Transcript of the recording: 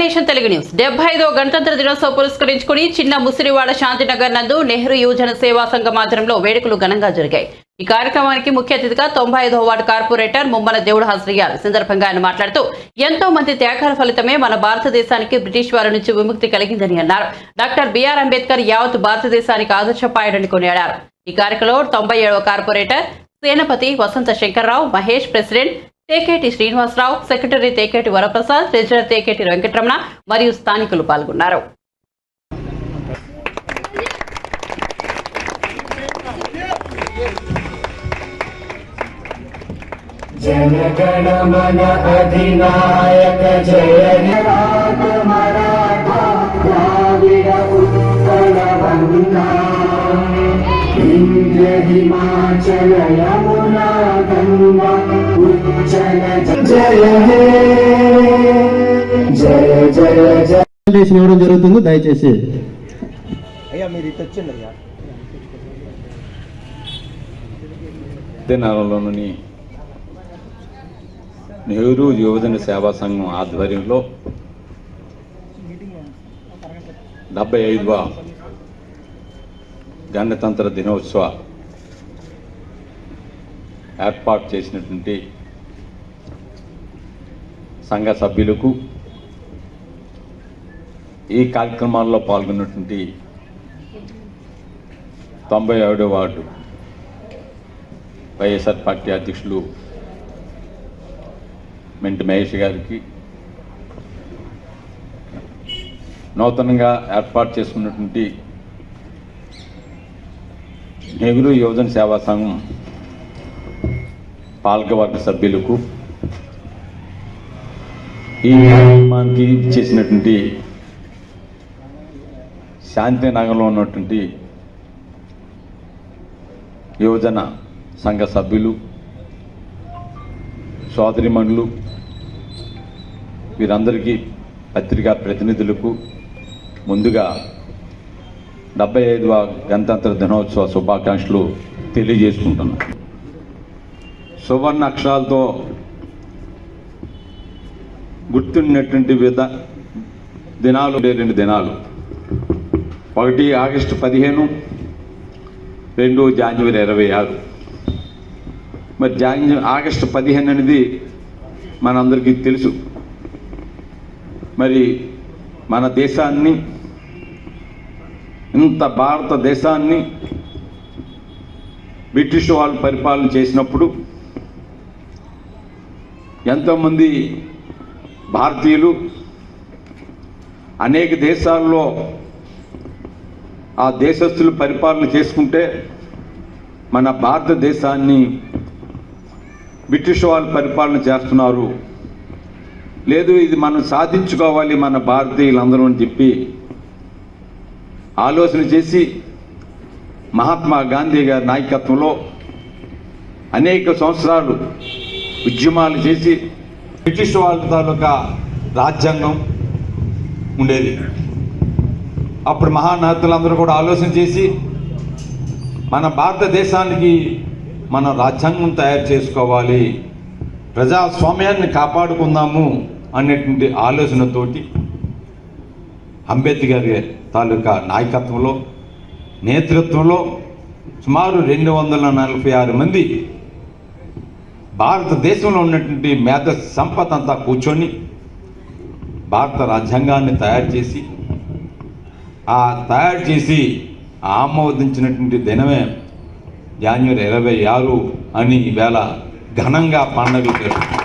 Nation Telugu news. డెబ్బై ఐదో గణతంత్ర దినోత్సవం పురస్కరించుకుని చిన్న ముసిరివాడ శాంతినగర్ నందు నెహ్రూ యువజన సేవా సంఘం ఆధ్వర్యంలో వేడుకలు ఘనంగా జరిగాయి. ఈ కార్యక్రమానికి ముఖ్య అతిథిగా తొంభై ఐదో వార్డు కార్పొరేటర్ ముమ్మల దేవుడు హాజరయ్యారు సందర్భంగా ఆయన మాట్లాడుతూ ఎంతో మంది త్యాగాల ఫలితమే మన భారతదేశానికి బ్రిటిష్ వారి నుంచి విముక్తి కలిగిందని అన్నారు. డాక్టర్ బిఆర్ అంబేద్కర్ యావత్ భారతదేశానికి ఆదర్శపాయుడని కొనియాడారు. ఈ కార్యక్రమంలో తొంభై ఏడవ corporator Senapati Vasanta Shankarrao Mahesh president Teketi Srinivasarao secretary Teketi Varaprasad treasurer Teketi Venkataramana మరియు స్థానికులు పాల్గొన్నారు जनगणमन अधिनायक जय हिमाचल यमुना गङ्गा उच्चल जय हे जय जय जय రికమెండేషన్ ఇవ్వడం జరుగుతుంది దయచేసి అయ్యా మీరు ఇటు వచ్చిండి అయ్యా తెనాలలోని నెహ్రూ యువజన సేవా సంఘం ఆధ్వర్యంలో డెబ్బై ఐదవ గణతంత్ర దినోత్సవ ఏర్పాటు చేసినటువంటి సంఘ సభ్యులకు ఈ కార్యక్రమాల్లో పాల్గొన్నటువంటి తొంభై ఏడో వార్డు వైఎస్ఆర్ పార్టీ అధ్యక్షులు మెంటి మహేష్ గారికి నూతనంగా ఏర్పాటు చేసుకున్నటువంటి నెహ్రూ యువజన సేవా సంఘం పాలకవర్గ సభ్యులకు ఈ కార్యక్రమానికి చేసినటువంటి శాంతినగర్లో ఉన్నటువంటి యువజన సంఘ సభ్యులు సోదరిమణులు వీరందరికీ పత్రికా ప్రతినిధులకు ముందుగా డెబ్బై ఐదవ గణతంత్ర దినోత్సవ శుభాకాంక్షలు తెలియజేసుకుంటున్నాను సువర్ణ అక్షరాలతో గుర్తున్నటువంటి విధ దినాలు ఉండే రెండు దినాలు. ఒకటి ఆగస్టు పదిహేను రెండు జాన్వరి ఇరవై ఆరు. మరి జాన్యు ఆగస్టు పదిహేను అనేది మనందరికీ తెలుసు. మరి మన దేశాన్ని ఇంత భారతదేశాన్ని బ్రిటిష్ వాళ్ళు పరిపాలన చేసినప్పుడు ఎంతోమంది భారతీయులు అనేక దేశాల్లో ఆ దేశస్తులు పరిపాలన చేసుకుంటే మన భారతదేశాన్ని బ్రిటిష్ వాళ్ళు పరిపాలన చేస్తున్నారు. లేదు ఇది మనం సాధించుకోవాలి మన భారతీయులందరూ అని చెప్పి ఆలోచన చేసి మహాత్మా గాంధీ గారి నాయకత్వంలో అనేక సంవత్సరాలు ఉద్యమాలు చేసి బ్రిటిష్ వాళ్ళ తాలూకా రాజ్యాంగం ఉండేది. అప్పుడు మహానేతలందరూ కూడా ఆలోచన చేసి మన భారతదేశానికి మన రాజ్యాంగం తయారు చేసుకోవాలి ప్రజాస్వామ్యాన్ని కాపాడుకుందాము అనేటువంటి ఆలోచనతోటి అంబేద్కర్ గారి తాలూకా నాయకత్వంలో నేతృత్వంలో సుమారు రెండు వందల నలభై ఆరు మంది భారతదేశంలో ఉన్నటువంటి మేధ సంపద అంతా కూర్చొని భారత రాజ్యాంగాన్ని తయారు చేసి ఆ తయారు చేసి ఆమోదించినటువంటి దినమే జనవరి ఇరవై ఆరు అని ఈవేళ ఘనంగా పండుగలు జరుపుకుంటాం